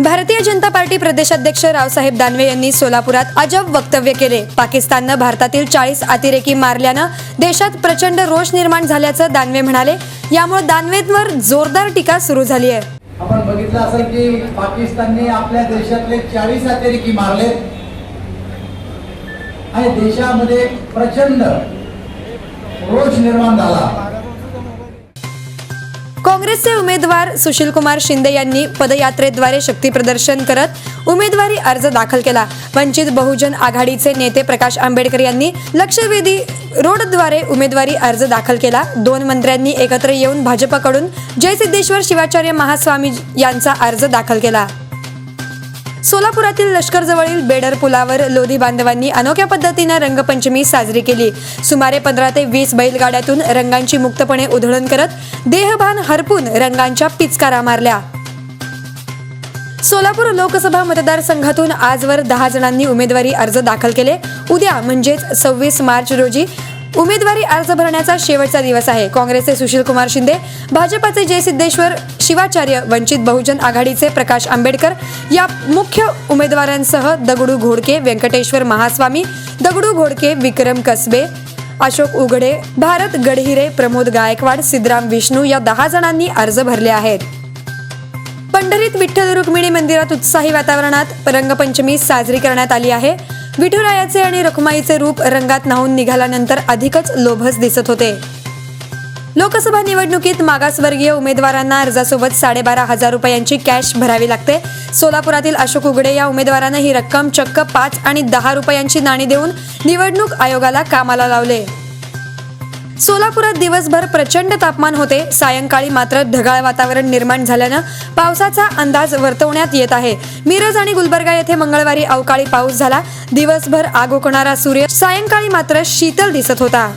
Bharatiya Janata party प्रदेशाध्यक्ष रावसाहेब दानवे यांनी सोलापुरात अजब वक्तव्य केले. पाकिस्ताननं भारतातील चाळीस अतिरेकी मारल्यानं देशात प्रचंड रोष निर्माण झाल्याचं दानवे म्हणाले. यामुळे दानवेंवर जोरदार टीका सुरू झाली आहे. आपण बघितलं असेल की पाकिस्तानने आपल्या देशातले चाळीस अतिरेकी मारले. आणि देशामध्ये प्रचंड रोष निर्माण झाला. काँग्रेसचे उमेदवार सुशीलकुमार शिंदे यांनी पदयात्रेद्वारे शक्तीप्रदर्शन करत उमेदवारी अर्ज दाखल केला. वंचित बहुजन आघाडीचे नेते प्रकाश आंबेडकर यांनी लक्षवेधी रोडद्वारे उमेदवारी अर्ज दाखल केला. दोन मंत्र्यांनी एकत्र येऊन भाजपकडून जयसिद्धेश्वर शिवाचार्य महास्वामी यांचा अर्ज दाखल केला. सोलापुरातील लष्करजवळील बेडर पुलावर लोधी बांधवांनी अनोख्या पद्धतीनं रंगपंचमी साजरी केली. सुमारे पंधरा ते वीस बैलगाड्यातून रंगांची मुक्तपणे उधळण करत देहभान हरपून रंगांच्या पिचकारा मारल्या. सोलापूर लोकसभा मतदारसंघातून आजवर दहा जणांनी उमेदवारी अर्ज दाखल केले. उद्या म्हणजेच सव्वीस मार्च रोजी उमेदवारी अर्ज भरण्याचा शेवटचा दिवस आहे. काँग्रेसचे सुशीलकुमार शिंदे भाजपाचे जयसिद्धेश्वर शिवाचार्य वंचित बहुजन आघाडीचे प्रकाश आंबेडकर या मुख्य उमेदवारांसह दगडू घोडके व्यंकटेश्वर महास्वामी दगडू घोडके विक्रम कसबे अशोक उघडे भारत गडहिरे प्रमोद गायकवाड सिद्धराम विष्णू या दहा जणांनी अर्ज भरले आहेत. पंढरीत विठ्ठल रुक्मिणी मंदिरात उत्साही वातावरणात रंगपंचमी साजरी करण्यात आली आहे. विठुरायाचे आणि रखुमाईचे रूप रंगात न्हावून निघाल्यानंतर अधिकच लोभस दिसत होते. लोकसभा निवडणुकीत मागासवर्गीय उमेदवारांना अर्जासोबत साडेबारा हजार रुपयांची कॅश भरावी लागते. सोलापुरातील अशोक उघडे या उमेदवारानं ही रक्कम चक्क पाच आणि दहा रुपयांची नाणी देऊन निवडणूक आयोगाला कामाला लावले. सोलापुरात दिवसभर प्रचंड तापमान होते. सायंकाळी मात्र ढगाळ वातावरण निर्माण झाल्यानं पावसाचा अंदाज वर्तवण्यात येत आहे. मिरज आणि गुलबर्गा येथे मंगळवारी अवकाळी पाऊस झाला. दिवसभर आग ओकणारा सूर्य सायंकाळी मात्र शीतल दिसत होता.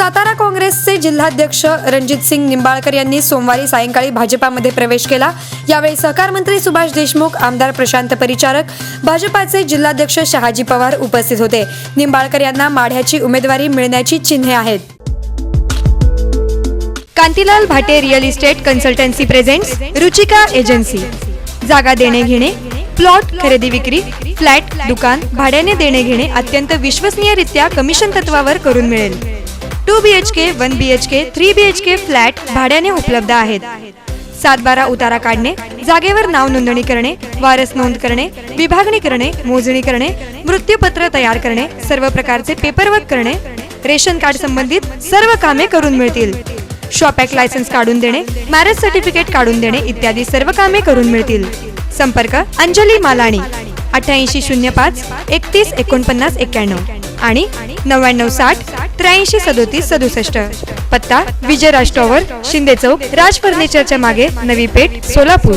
सातारा काँग्रेसचे जिल्हाध्यक्ष रणजित सिंग निंबाळकर यांनी सोमवारी सायंकाळी भाजपामध्ये प्रवेश केला. यावेळी सहकार मंत्री सुभाष देशमुख आमदार प्रशांत परिचारक भाजपाचे जिल्हाध्यक्ष शहाजी पवार उपस्थित होते. निंबाळकर यांना माढ्याची उमेदवारी मिळण्याची चिन्हे आहेत. Kantilal Bhate real estate consultancy presents Ruchika agency. जागा देणे घेणे प्लॉट खरेदी विक्री फ्लॅट दुकान भाड्याने देणे घेणे अत्यंत विश्वसनीयरित्या कमिशन तत्वावर करून मिळेल. Two B H K one B H K three B H K flat भाड्याने उपलब्ध आहेत. सात बारा उतारा काढणे जागेवर नाव नोंदणी करणे वारस नोंद करणे विभागणी करणे मोजणी करणे मृत्यूपत्र तयार करणे सर्व प्रकारचे पेपरवर्क करणे रेशन कार्ड संबंधित सर्व कामे करून मिळतील. शॉप ऍक्ट लायसन्स काढून देणे मॅरेज सर्टिफिकेट काढून देणे इत्यादी सर्व कामे करून मिळतील. संपर्क अंजली मालाणी अठ्ठ्याऐंशी शून्य पाच एकतीस एकोणपन्नास एक्क्याण्णव आणि नव्याण्णव साठ त्र्याऐंशी सदोतीस सदुसष्ट. पत्ता विजय राज टॉवर शिंदे चौक राज फर्निचरच्या मागे नवी पेठ सोलापूर.